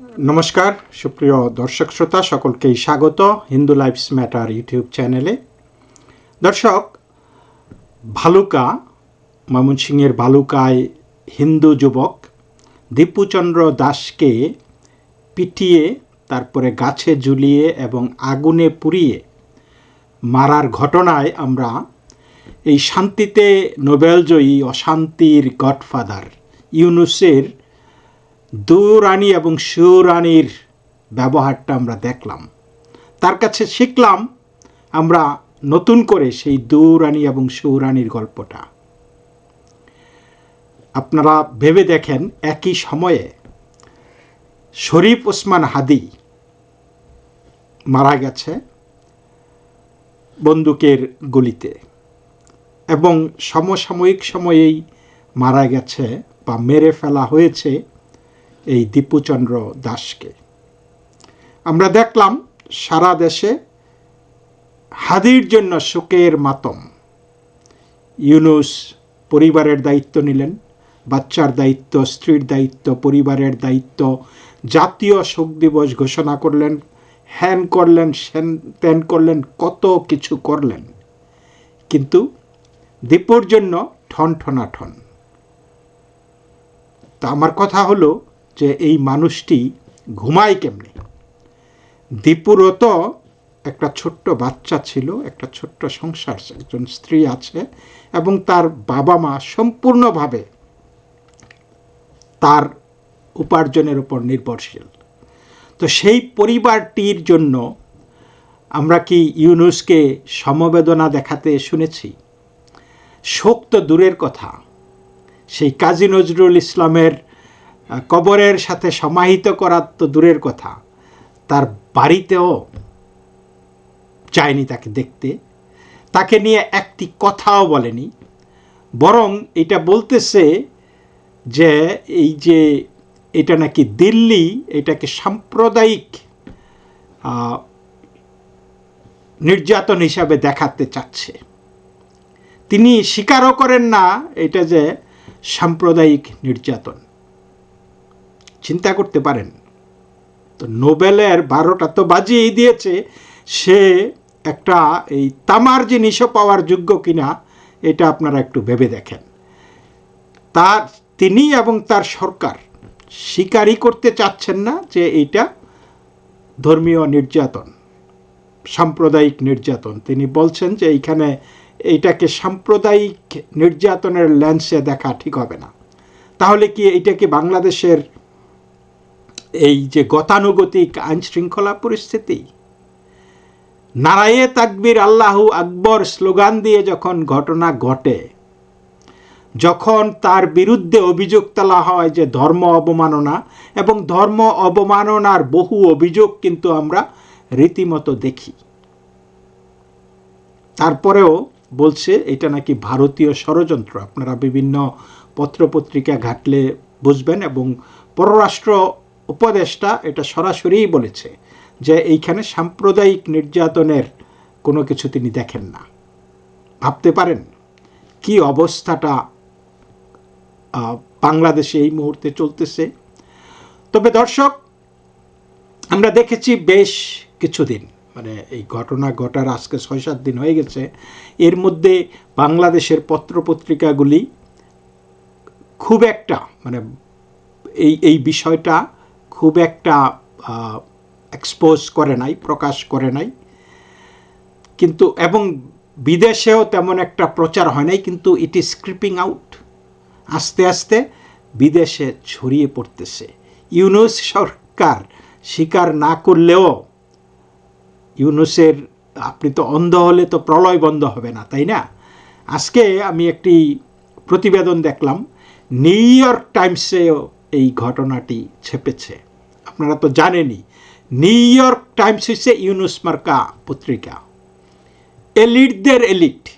নমস্কার, সুপ্রিয় দর্শক শ্রোতা, সকলকেই স্বাগত হিন্দু লাইফস ম্যাটার ইউটিউব চ্যানেলে। দর্শক, ভালুকা, ময়মনসিংহের ভালুকায় হিন্দু যুবক দীপুচন্দ্র দাসকে পিটিয়ে, তারপরে গাছে ঝুলিয়ে এবং আগুনে পুড়িয়ে মারার ঘটনায় আমরা এই শান্তিতে নোবেলজয়ী অশান্তির গডফাদার ইউনুসের দুরানি এবং সুরানির ব্যবহারটা আমরা দেখলাম। তার কাছে শিখলাম আমরা নতুন করে সেই দুরানি এবং সুরানির গল্পটা। আপনারা ভেবে দেখেন, একই সময়ে শরীফ ওসমান হাদি মারা গেছে বন্দুকের গুলিতে এবং সমসাময়িক সময়েই মারা গেছে বা মেরে ফেলা হয়েছে এই দীপুচন্দ্র দাসকে। আমরা দেখলাম সারা দেশে হাদির জন্য শোকের মাতম। ইউনুস পরিবারের দায়িত্ব নিলেন, বাচ্চার দায়িত্ব, স্ত্রীর দায়িত্ব, পরিবারের দায়িত্ব, জাতীয় শোক দিবস ঘোষণা করলেন হ্যান করলেন, সেন ত্যান করলেন, কত কিছু করলেন। কিন্তু দীপুর জন্য ঠন ঠনা ঠন তা আমার কথা হলো যে এই মানুষটি ঘুমায় কেমনে? দীপুরও তো একটা ছোট্ট বাচ্চা ছিল, একটা ছোট্ট সংসার, একজন স্ত্রী আছে এবং তার বাবা মা সম্পূর্ণভাবে তার উপার্জনের উপর নির্ভরশীল। তো সেই পরিবারটির জন্য আমরা কি ইউনুসকে সমবেদনা দেখাতে শুনেছি? শোক তো দূরের কথা। সেই কাজী নজরুল ইসলামের কবরের সাথে সমাহিত করার তো দূরের কথা। তার বাড়িতেও চায়নি তাকে দেখতে। তাকে নিয়ে একটি কথাও বলেনি। বরং এটা বলতেছে যে, এই যে এটা নাকি দিল্লি, এটাকে সাম্প্রদায়িক নির্যাতন হিসাবে দেখাতে চাচ্ছে। তিনি স্বীকারও করেন না এটা যে সাম্প্রদায়িক নির্যাতন। চিন্তা করতে পারেন। তো নোবেলের বারোটা তো বাজিয়েই দিয়েছে, সে একটা এই তামার জিনিসও পাওয়ার যোগ্য কিনা, এটা আপনারা একটু ভেবে দেখেন। তার, তিনি এবং তার সরকার স্বীকারই করতে চাচ্ছেন না যে এইটা ধর্মীয় নির্যাতন, সাম্প্রদায়িক নির্যাতন। তিনি বলছেন যে এইখানে এইটাকে সাম্প্রদায়িক নির্যাতনের ল্যান্সে দেখা ঠিক হবে না। তাহলে কি এইটাকে বাংলাদেশের এই যে গতানুগতিক আইন শৃঙ্খলা পরিস্থিতি, নারায়ে তাকবির আল্লাহু আকবর স্লোগান দিয়ে যখন ঘটনা ঘটে, যখন তার বিরুদ্ধে অভিযোগ তোলা হয় যে ধর্ম অবমাননা, এবং ধর্ম অবমাননার বহু অভিযোগ কিন্তু আমরা রীতিমতো দেখি। তারপরেও বলছে, এটা নাকি ভারতীয় ষড়যন্ত্র, আপনারা বিভিন্ন পত্রপত্রিকা ঘাটলে বুঝবেন, এবং পররাষ্ট্র উপদেষ্টা এটা সরাসরিই বলেছে যে এইখানে সাম্প্রদায়িক নির্যাতনের কোনো কিছু তিনি দেখেন না। ভাবতে পারেন কি অবস্থাটা বাংলাদেশে এই মুহূর্তে চলতেছে। তবে দর্শক, আমরা দেখেছি বেশ কিছুদিন মানে এই ঘটনা ঘটার আজকে ছয় সাত দিন হয়ে গেছে, এর মধ্যে বাংলাদেশের পত্রপত্রিকাগুলি খুব একটা মানে এই এই বিষয়টা খুব একটা এক্সপোজ করে নাই, প্রকাশ করে নাই। কিন্তু, এবং বিদেশেও তেমন একটা প্রচার হয় নাই, কিন্তু ইট ইজ স্ক্রিপিং আউট আস্তে আস্তে বিদেশে ছড়িয়ে পড়তেছে। ইউনুস সরকার স্বীকার না করলেও ইউনুসের, আপনি তো অন্ধ হলে তো প্রলয় বন্ধ হবে না, তাই না? আজকে আমি একটি প্রতিবেদন দেখলাম, নিউ ইয়র্ক টাইমসেও এই ঘটনাটি ছেপেছে। আপনারা তো জানেনই, নিউ ইয়র্ক টাইমস হচ্ছে ইউনুস মার্কা পত্রিকা। এলিটদের এলিট,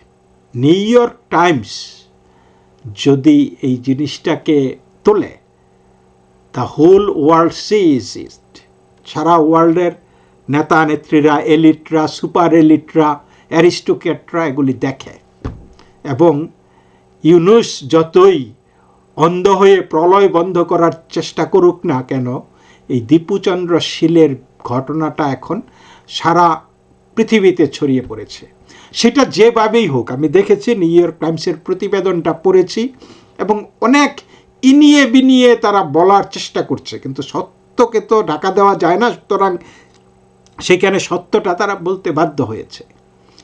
নিউ ইয়র্ক টাইমস যদি এই জিনিসটাকে তোলে, the whole world sees it. সারা ওয়ার্ল্ডের নেতা নেত্রীরা এলিটরা, সুপার এলিটরা, অ্যারিস্টোক্রেটরা এগুলি দেখে। এবং ইউনুস যতই অন্ধ হয়ে প্রলয় বন্ধ করার চেষ্টা করুক না কেন, এই দীপুচন্দ্র শীলের ঘটনাটা এখন সারা পৃথিবীতে ছড়িয়ে পড়েছে। সেটা যেভাবেই হোক, আমি দেখেছি, নিউ ইয়র্ক টাইমসের প্রতিবেদনটা পড়েছি এবং অনেক ইনিয়ে বিনিয়ে তারা বলার চেষ্টা করছে, কিন্তু সত্যকে তো ঢাকা দেওয়া যায় না, সুতরাং সেখানে সত্যটা তারা বলতে বাধ্য হয়েছে।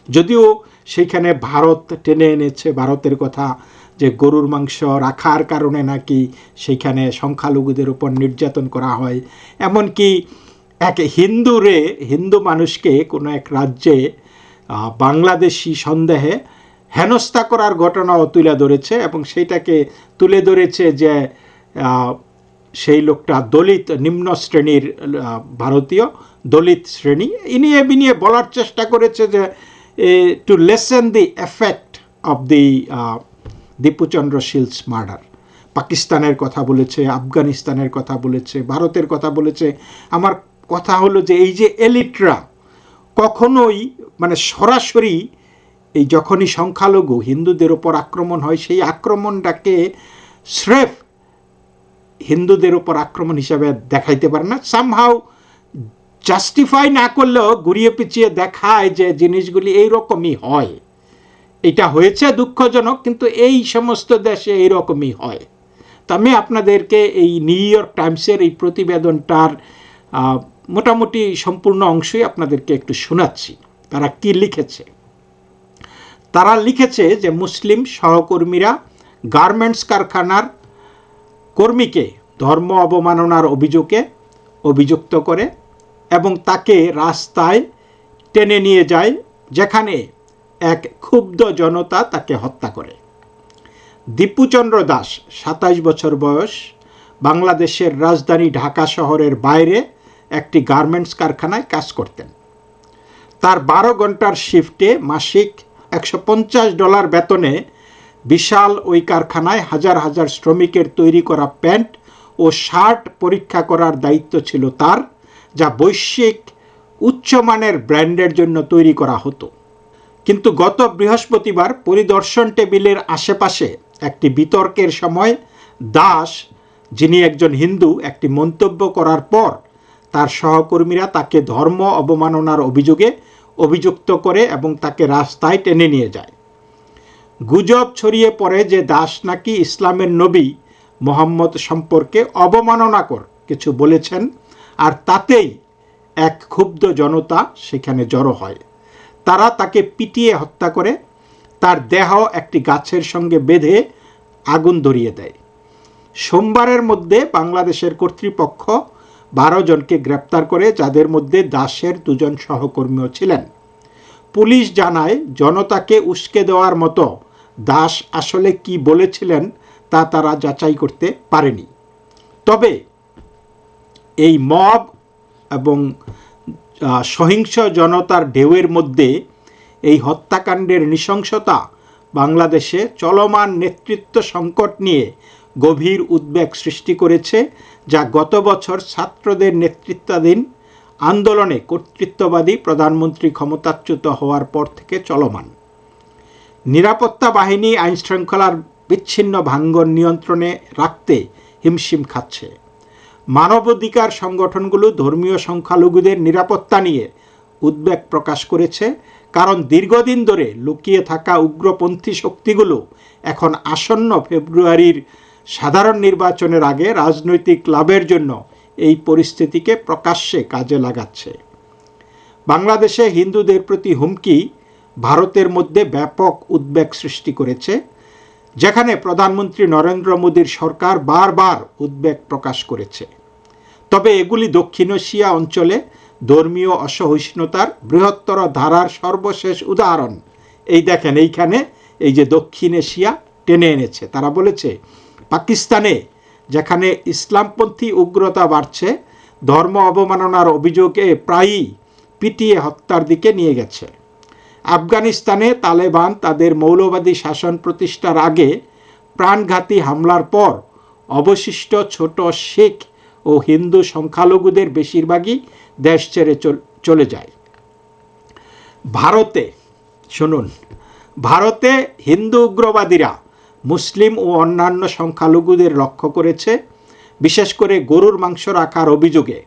যদিও সেইখানে ভারত টেনে এনেছে, ভারতের কথা যে গরুর মাংস রাখার কারণে নাকি সেইখানে সংখ্যালঘুদের উপর নির্যাতন করা হয়। এমনকি এক হিন্দুরে হিন্দু মানুষকে কোনো এক রাজ্যে বাংলাদেশি সন্দেহে হেনস্থা করার ঘটনাও তুলে ধরেছে এবং সেইটাকে তুলে ধরেছে যে সেই লোকটা দলিত নিম্ন শ্রেণির ভারতীয় দলিত শ্রেণি। ইনিয়ে বিনিয়ে বলার চেষ্টা করেছে যে to lessen the effect of the Dipuchandra Shil's murder পাকিস্তানের কথা বলেছে, আফগানিস্তানের কথা বলেছে, ভারতের কথা বলেছে। আমার কথা হলো যে এই যে এলিটরা কখনোই মানে সরাসরি এই যখনই সংখ্যালঘু হিন্দুদের ওপর আক্রমণ হয়, সেই আক্রমণটাকে স্রেফ হিন্দুদের ওপর আক্রমণ হিসাবে দেখাইতে পারে না। সামহাও জাস্টিফাই না করলেও ঘুরিয়ে পিছিয়ে দেখায় যে জিনিসগুলি এইরকমই হয়। এটা হয়েছে দুঃখজনক, কিন্তু এই সমস্ত দেশে এইরকমই হয়। তো আমি আপনাদেরকে এই নিউ ইয়র্ক টাইমসের এই প্রতিবেদনটার মোটামুটি সম্পূর্ণ অংশই আপনাদেরকে একটু শোনাচ্ছি। তারা কি লিখেছে? তারা লিখেছে যে মুসলিম সহকর্মীরা গার্মেন্টস কারখানার কর্মীকে ধর্ম অবমাননার অভিযোগে অভিযুক্ত করে এবং তাকে রাস্তায় টেনে নিয়ে যায়, যেখানে এক ক্ষুব্ধ জনতা তাকে হত্যা করে। দীপুচন্দ্র দাস সাতাশ বছর বয়স, বাংলাদেশের রাজধানী ঢাকা শহরের বাইরে একটি গার্মেন্টস কারখানায় কাজ করতেন। তার বারো ঘণ্টার শিফটে মাসিক একশো পঞ্চাশ ডলার বেতনে বিশাল ওই কারখানায় হাজার হাজার শ্রমিকের তৈরি করা প্যান্ট ও শার্ট পরীক্ষা করার দায়িত্ব ছিল তার, যা বৈশ্বিক উচ্চমানের ব্র্যান্ডের জন্য তৈরি করা হতো। কিন্তু গত বৃহস্পতিবার পরিদর্শন টেবিলের আশেপাশে একটি বিতর্কের সময় দাস, যিনি একজন হিন্দু, একটি মন্তব্য করার পর তার সহকর্মীরা তাকে ধর্ম অবমাননার অভিযোগে অভিযুক্ত করে এবং তাকে রাস্তায় টেনে নিয়ে যায়। গুজব ছড়িয়ে পড়ে যে দাস নাকি ইসলামের নবী মোহাম্মদ সম্পর্কে অবমাননাকর কিছু বলেছেন, আর তাতেই এক ক্ষুব্ধ জনতা সেখানে জড়ো হয়। তারা তাকে পিটিয়ে হত্যা করে, তার দেহ একটি গাছের সঙ্গে বেঁধে আগুন ধরিয়ে দেয়। সোমবারের মধ্যে বাংলাদেশের কর্তৃপক্ষ বারো জনকে গ্রেপ্তার করে, যাদের মধ্যে দাসের দুজন সহকর্মীও ছিলেন। পুলিশ জানায়, জনতাকে উস্কে দেওয়ার মতো দাস আসলে কি বলেছিলেন তা তারা যাচাই করতে পারেনি। তবে এই মব এবং সহিংস জনতার ঢেউয়ের মধ্যে এই হত্যাকাণ্ডের নৃশংসতা বাংলাদেশে চলমান নেতৃত্ব সংকট নিয়ে গভীর উদ্বেগ সৃষ্টি করেছে, যা গত বছর ছাত্রদের নেতৃত্বাধীন আন্দোলনে কর্তৃত্ববাদী প্রধানমন্ত্রী ক্ষমতাচ্যুত হওয়ার পর থেকে চলমান। নিরাপত্তা বাহিনী আইনশৃঙ্খলার বিচ্ছিন্ন ভাঙ্গন নিয়ন্ত্রণে রাখতে হিমশিম খাচ্ছে। মানবাধিকার সংগঠনগুলো ধর্মীয় সংখ্যালঘুদের নিরাপত্তা নিয়ে উদ্বেগ প্রকাশ করেছে, কারণ দীর্ঘদিন ধরে লুকিয়ে থাকা উগ্রপন্থী শক্তিগুলো এখন আসন্ন ফেব্রুয়ারির সাধারণ নির্বাচনের আগে রাজনৈতিক লাভের জন্য এই পরিস্থিতিকে প্রকাশ্যে কাজে লাগাচ্ছে। বাংলাদেশে হিন্দুদের প্রতি হুমকি ভারতের মধ্যে ব্যাপক উদ্বেগ সৃষ্টি করেছে, যেখানে প্রধানমন্ত্রী নরেন্দ্র মোদীর সরকার বারবার উদ্বেগ প্রকাশ করেছে। তবে এগুলি দক্ষিণ এশিয়া অঞ্চলে ধর্মীয় অসহিষ্ণুতার বৃহত্তর ধারার সর্বশেষ উদাহরণ। এই দেখেন, এইখানে এই যে দক্ষিণ এশিয়া টেনে এনেছে। তারা বলেছে, পাকিস্তানে, যেখানে ইসলামপন্থী উগ্রতা বাড়ছে, ধর্ম অবমাননার অভিযোগে প্রায়ই পিটিয়ে হত্যার দিকে নিয়ে গেছে। আফগানিস্তানে তালেবান তাদের মৌলবাদী শাসন প্রতিষ্ঠার আগে প্রাণঘাতী হামলার পর অবশিষ্ট ছোট শিখ ও হিন্দু সংখ্যালঘুদের বেশিরভাগই দেশ ছেড়ে চল- যায়। ভারতে, শুনুন, ভারতে হিন্দু উগ্রবাদীরা মুসলিম ও অন্যান্য সংখ্যালঘুদের লক্ষ্য করেছে, বিশেষ করে গরুর মাংস রাখার অভিযোগে।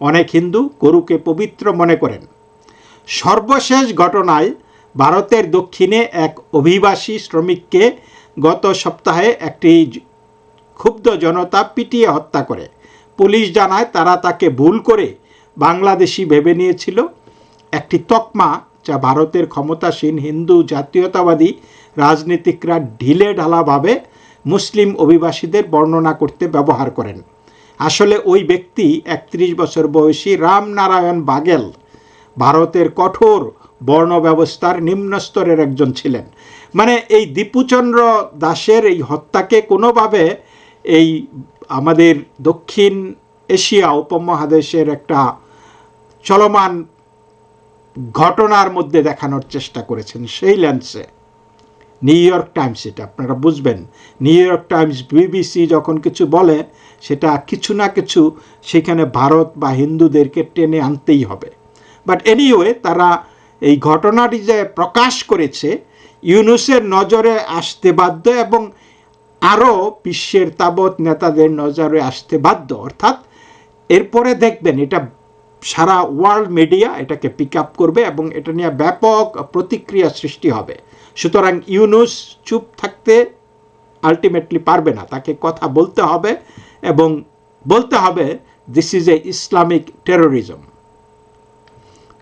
অনেক হিন্দু গরুকে পবিত্র মনে করেন। সর্বশেষ ঘটনায় ভারতের দক্ষিণে এক অভিবাসী শ্রমিককে গত সপ্তাহে একটি ক্ষুব্ধ জনতা পিটিয়ে হত্যা করে। পুলিশ জানায় তারা তাকে ভুল করে বাংলাদেশি ভেবে নিয়েছিল। একটি তকমা যা ভারতের ক্ষমতাসীন হিন্দু জাতীয়তাবাদী রাজনীতিকরা ঢিলে ঢালাভাবে মুসলিম অভিবাসীদের বর্ণনা করতে ব্যবহার করেন। আসলে ওই ব্যক্তি একত্রিশ বছর বয়সী রামনারায়ণ বাগেল ভারতের কঠোর বর্ণ ব্যবস্থার নিম্ন স্তরের একজন ছিলেন। মানে এই দীপুচন্দ্র দাসের এই হত্যাকে কোনোভাবে এই আমাদের দক্ষিণ এশিয়া উপমহাদেশের একটা চলমান ঘটনার মধ্যে দেখানোর চেষ্টা করেছেন সেই ল্যান্সে নিউ ইয়র্ক টাইমস এটা, আপনারা বুঝবেন। নিউ ইয়র্ক টাইমস, বিবিসি যখন কিছু বলে, সেটা কিছু না কিছু সেখানে ভারত বা হিন্দুদেরকে টেনে আনতেই হবে। বাট এনিওয়ে তারা এই ঘটনাটি যে প্রকাশ করেছে, ইউনুসের নজরে আসতে বাধ্য এবং আরও বিশ্বের তাবৎ নেতাদের নজরে আসতে বাধ্য। অর্থাৎ এরপরে দেখবেন এটা সারা ওয়ার্ল্ড মিডিয়া এটাকে পিক আপ করবে এবং এটা নিয়ে ব্যাপক প্রতিক্রিয়া সৃষ্টি হবে। সুতরাং ইউনুস চুপ থাকতে আলটিমেটলি পারবে না, তাকে কথা বলতে হবে এবং বলতে হবে this is a Islamic terrorism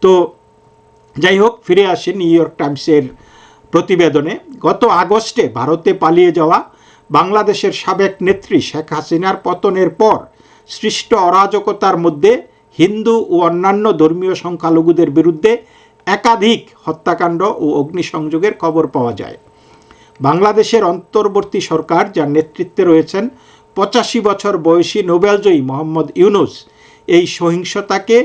তো যাই হোক, ফিরে আসি নিউ ইয়র্ক টাইমসের প্রতিবেদনে। গত আগস্টে ভারতে পালিয়ে যাওয়া বাংলাদেশের সাবেক নেত্রী শেখ হাসিনার পতনের পর সৃষ্ট অরাজকতার মধ্যে হিন্দু ও অন্যান্য ধর্মীয় সংখ্যালঘুদের বিরুদ্ধে একাধিক হত্যাকাণ্ড ও অগ্নিসংযোগের খবর পাওয়া যায়। বাংলাদেশের অন্তর্বর্তী সরকার যার নেতৃত্বে রয়েছেন পঁচাশি বছর বয়সী নোবেলজয়ী মোহাম্মদ ইউনুস এই সহিংসতাকে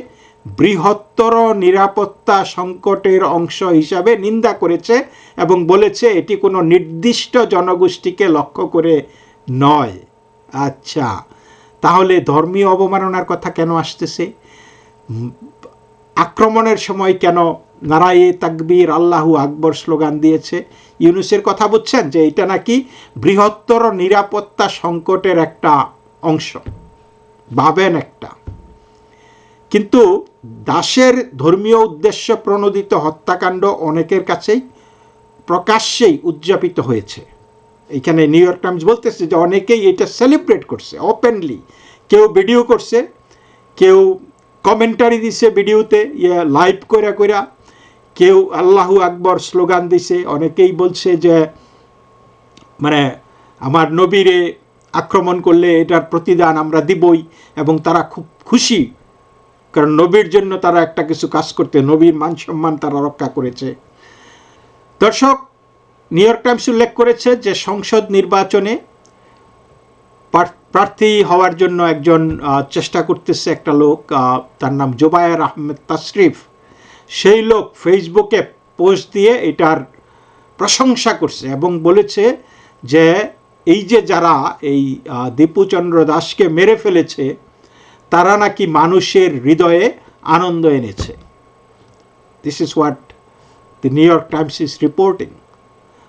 বৃহত্তর নিরাপত্তা সংকটের অংশ হিসাবে নিন্দা করেছে এবং বলেছে এটি কোনো নির্দিষ্ট জনগোষ্ঠীকে লক্ষ্য করে নয়। আচ্ছা তাহলে ধর্মীয় অবমাননার কথা কেন আসতেছে? আক্রমণের সময় কেন নারায়ে তাকবীর আল্লাহু আকবর স্লোগান দিয়েছে? ইউনুসের কথা বুঝছেন যে এটা নাকি বৃহত্তর নিরাপত্তা সংকটের একটা অংশ, ভাবেন একটা। কিন্তু দাসের ধর্মীয় উদ্দেশ্য প্রণোদিত হত্যাকাণ্ড অনেকের কাছেই প্রকাশ্যেই উদযাপিত হয়েছে। এখানে নিউ ইয়র্ক টাইমস বলতেছে যে অনেকেই এটা সেলিব্রেট করছে ওপেনলি কেউ ভিডিও করছে, কেউ কমেন্টারি দিছে ভিডিওতে ইয়ে লাইভ কইরা কইরা, কেউ আল্লাহু আকবর স্লোগান দিছে, অনেকেই বলছে যে মানে আমার নবীরে আক্রমণ করলে এটার প্রতিদান আমরা দিবই এবং তারা খুব খুশি কারণ নবীর জন্য তারা একটা কিছু কাজ করতে, নবীর মান সম্মান তারা রক্ষা করেছে। দর্শক, নিউ ইয়র্ক টাইমস উল্লেখ করেছে যে সংসদ নির্বাচনে প্রার্থী হওয়ার জন্য একজন চেষ্টা করতেছে একটা লোক তার নাম জোবায়ের আহমেদ তাশরিফ। সেই লোক ফেসবুকে পোস্ট দিয়ে এটার প্রশংসা করছে এবং বলেছে যে, এই যে যারা এই দীপুচন্দ্র দাসকে মেরে ফেলেছে তারা নাকি মানুষের হৃদয়ে আনন্দ এনেছে। This is what the New York Times is reporting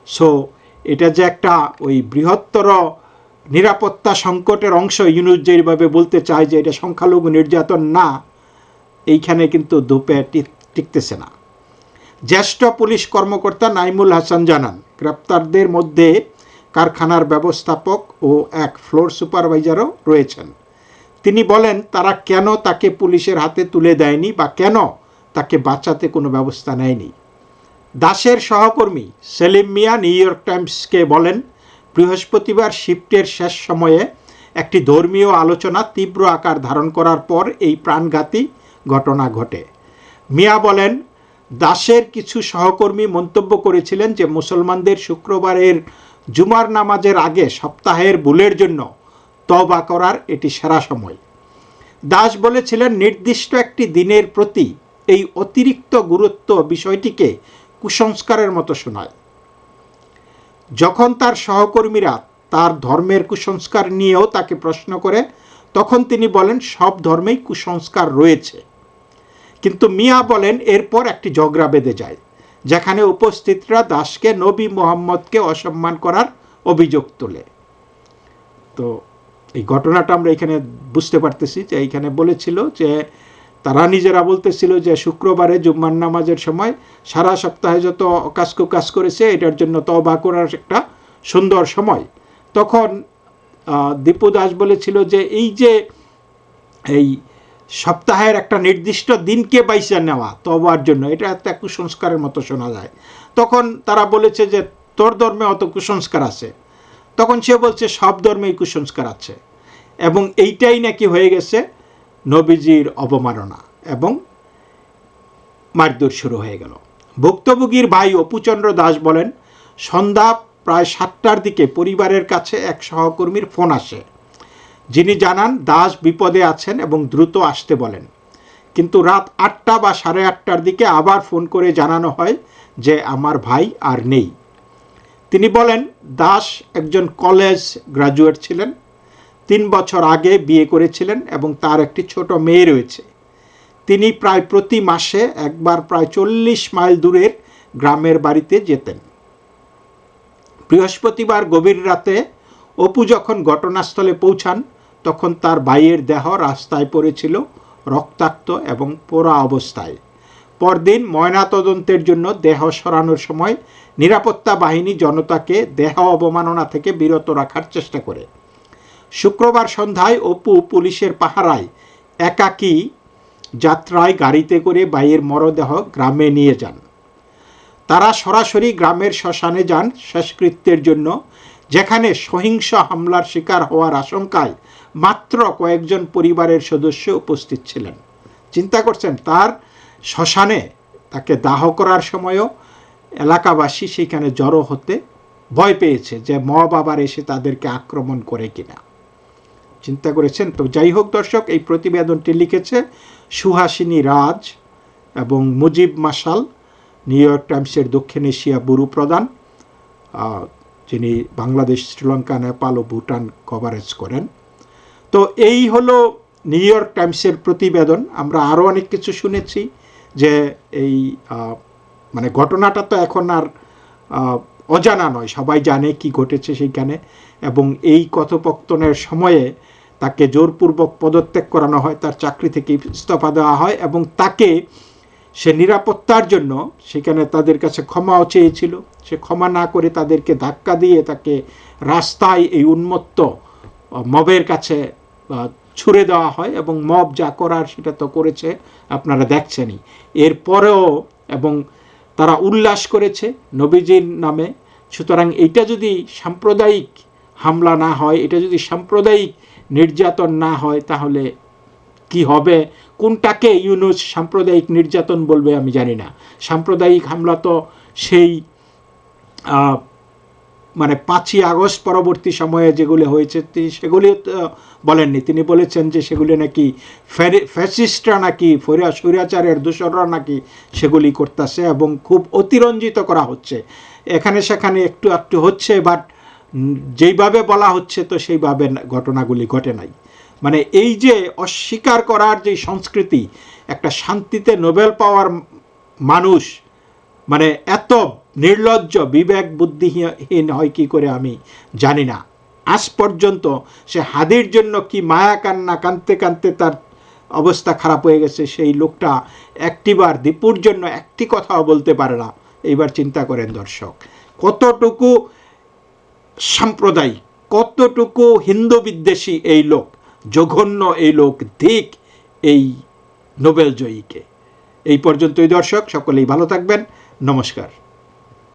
so এটা যে একটা ওই বৃহত্তর নিরাপত্তা সংকটের অংশ, ইউনুস যেভাবে বলতে চায় যে এটা সংখ্যালঘু নির্যাতন না, এইখানে কিন্তু টিক- টিকতেছে না। জ্যেষ্ঠ পুলিশ কর্মকর্তা নাইমুল হাসান জানান, গ্রেপ্তারদের মধ্যে কারখানার ব্যবস্থাপক ও এক ফ্লোর সুপারভাইজারও রয়েছেন। তিনি বলেন, তারা কেন তাকে পুলিশের হাতে তুলে দেয়নি বা কেন তাকে বাঁচাতে কোনো ব্যবস্থা নেয়নি? দাসের সহকর্মী সেলিম মিয়া নিউ ইয়র্ক টাইমসকে বলেন, বৃহস্পতিবার শিফটের শেষ সময়ে একটি ধর্মীয় আলোচনা তীব্র আকার ধারণ করার পর এই প্রাণঘাতী ঘটনা ঘটে। মিয়া বলেন, দাসের কিছু সহকর্মী মন্তব্য করেছিলেন যে, মুসলমানদের শুক্রবারের জুমার নামাজের আগে সপ্তাহের ভুলের জন্য তবা করার এটি সেরা সময়। দাস বলেছিলেন, নির্দিষ্ট একটি দিনের প্রতি এই অতিরিক্ত গুরুত্ব বিষয়টিকে কুসংস্কারের মতো শোনায়। যখন তার সহকর্মীরা তার ধর্মের কুসংস্কার নিয়েও তাকে প্রশ্ন করে, তখন তিনি বলেন, সব ধর্মেই কুসংস্কার রয়েছে। কিন্তু মিয়া বলেন, এরপর একটি ঝগড়া বেঁধে যায়, যেখানে উপস্থিতরা দাসকে নবী মোহাম্মদকে অসম্মান করার অভিযোগ তোলে। তো এই ঘটনাটা আমরা এখানে বুঝতে পারতেছি যে এইখানে বলেছিল যে তারা নিজেরা বলতেছিল যে শুক্রবারে জুম্মার নামাজের সময় সারা সপ্তাহে যত কাজ কাজ করেছে, এটার জন্য তবা করার একটা সুন্দর সময়। তখন দীপু দাস বলেছিল যে এই যে এই সপ্তাহের একটা নির্দিষ্ট দিনকে বাইসা নেওয়া তবার জন্য, এটা একটা কুসংস্কারের মতো শোনা যায়। তখন তারা বলেছে যে তোর ধর্মে অত কুসংস্কার আছে। তখন সে বলছে, সব ধর্মেই কুসংস্কার আছে। এবং এইটাই নাকি হয়ে গেছে নবীজির অবমাননা এবং মারধর শুরু হয়ে গেল। ভুক্তভোগীর ভাই অপুচন্দ্র দাস বলেন, সন্ধ্যা প্রায় সাতটার দিকে পরিবারের কাছে এক সহকর্মীর ফোন আসে। যিনি জানান, দাস বিপদে আছেন এবং দ্রুত আসতে বলেন। কিন্তু রাত আটটা বা সাড়ে আটটার দিকে আবার ফোন করে জানানো হয় যে, আমার ভাই আর নেই। তিনি বলেন, দাস একজন কলেজ গ্রাজুয়েট ছিলেন, তিন বছর আগে বিয়ে করেছিলেন এবং তার একটি ছোট মেয়ে রয়েছে। তিনি প্রায় প্রতি মাসে একবার প্রায় চল্লিশ মাইল দূরের গ্রামের বাড়িতে যেতেন। বৃহস্পতিবার গভীর রাতে অপু যখন ঘটনাস্থলে পৌঁছান, তখন তার ভাইয়ের দেহ রাস্তায় পড়েছিল রক্তাক্ত এবং পোড়া অবস্থায়। পরদিন ময়নাতদন্তের জন্য দেহ সরানোর সময় নিরাপত্তা বাহিনী জনতাকে দেহ অবমাননা থেকে বিরত রাখার চেষ্টা করে। শুক্রবার সন্ধ্যায় অপু পুলিশের পাহারায় একাকী যাত্রায় গাড়িতে করে বাইয়ের মরদেহ গ্রামে নিয়ে যান। তারা সরাসরি গ্রামের শ্মশানে যান শেষকৃত্যের জন্য, যেখানে সহিংস হামলার শিকার হওয়ার আশঙ্কায় মাত্র কয়েকজন পরিবারের সদস্য উপস্থিত ছিলেন। চিন্তা করছেন, তার শ্মশানে তাকে দাহ করার সময়ও এলাকাবাসী সেখানে জড়ো হতে ভয় পেয়েছে যে ম বাবার এসে তাদেরকে আক্রমণ করে কিনা। চিন্তা করেছেন? তো যাই হোক দর্শক, এই প্রতিবেদনটি লিখেছে সুহাসিনী রাজ এবং মুজিব মাসাল, নিউ ইয়র্ক টাইমসের দক্ষিণ এশিয়া বুরু প্রধান যিনি বাংলাদেশ, শ্রীলঙ্কা, নেপাল ও ভুটান কভারেজ করেন। তো এই হলো নিউ ইয়র্ক টাইমসের প্রতিবেদন। আমরা আরও অনেক কিছু শুনেছি। যে এই মানে ঘটনাটা তো এখন আর অজানা নয়, সবাই জানে কি ঘটেছে সেইখানে এবং এই কথোপকথনের সময়ে তাকে জোরপূর্বক পদত্যাগ করানো হয়, তার চাকরি থেকে ইস্তফা দেওয়া হয় এবং তাকে সে নিরাপত্তার জন্য সেখানে তাদের কাছে ক্ষমাও চেয়েছিল। সে ক্ষমা না করে তাদেরকে ধাক্কা দিয়ে তাকে রাস্তায় এই উন্মত্ত মবের কাছে ছুড়ে দেওয়া হয় এবং মব যা করার সেটা তো করেছে, আপনারা দেখছেনই। এরপরেও এবং তারা উল্লাস করেছে নবীজির নামে। সুতরাং এটা যদি সাম্প্রদায়িক হামলা না হয়, এটা যদি সাম্প্রদায়িক নির্যাতন না হয়, তাহলে কি হবে? কোনটাকে ইউনুস সাম্প্রদায়িক নির্যাতন বলবে আমি জানি না। সাম্প্রদায়িক হামলা তো সেই মানে পাঁচই আগস্ট পরবর্তী সময়ে যেগুলো হয়েছে তিনি সেগুলি বলেননি। তিনি বলেছেন যে সেগুলি নাকি ফ্যাসিস্টরা নাকি ফরিয়া স্বৈরাচারের দূষররা নাকি সেগুলি করতেছে এবং খুব অতিরঞ্জিত করা হচ্ছে। এখানে সেখানে একটু একটু হচ্ছে বাট যেইভাবে বলা হচ্ছে তো সেইভাবে ঘটনাগুলি ঘটে নাই। মানে এই যে অস্বীকার করার যে সংস্কৃতি, একটা শান্তিতে নোবেল পাওয়ার মানুষ মানে এত নির্লজ্জ বিবেক বুদ্ধিহীন হয় কি করে আমি জানি না। আজ পর্যন্ত সে হাদির জন্য কি মায়া কান্না কাঁদতে কাঁদতে তার অবস্থা খারাপ হয়ে গেছে, সেই লোকটা একটিবার দীপুর জন্য একটি কথাও বলতে পারে না। এইবার চিন্তা করেন দর্শক, কতটুকু সাম্প্রদায়িক, কতটুকু হিন্দু বিদ্বেষী এই লোক, জঘন্য এই লোক, দিক এই নোবেল জয়ীকে। এই পর্যন্তই দর্শক, সকলেই ভালো থাকবেন। নমস্কার।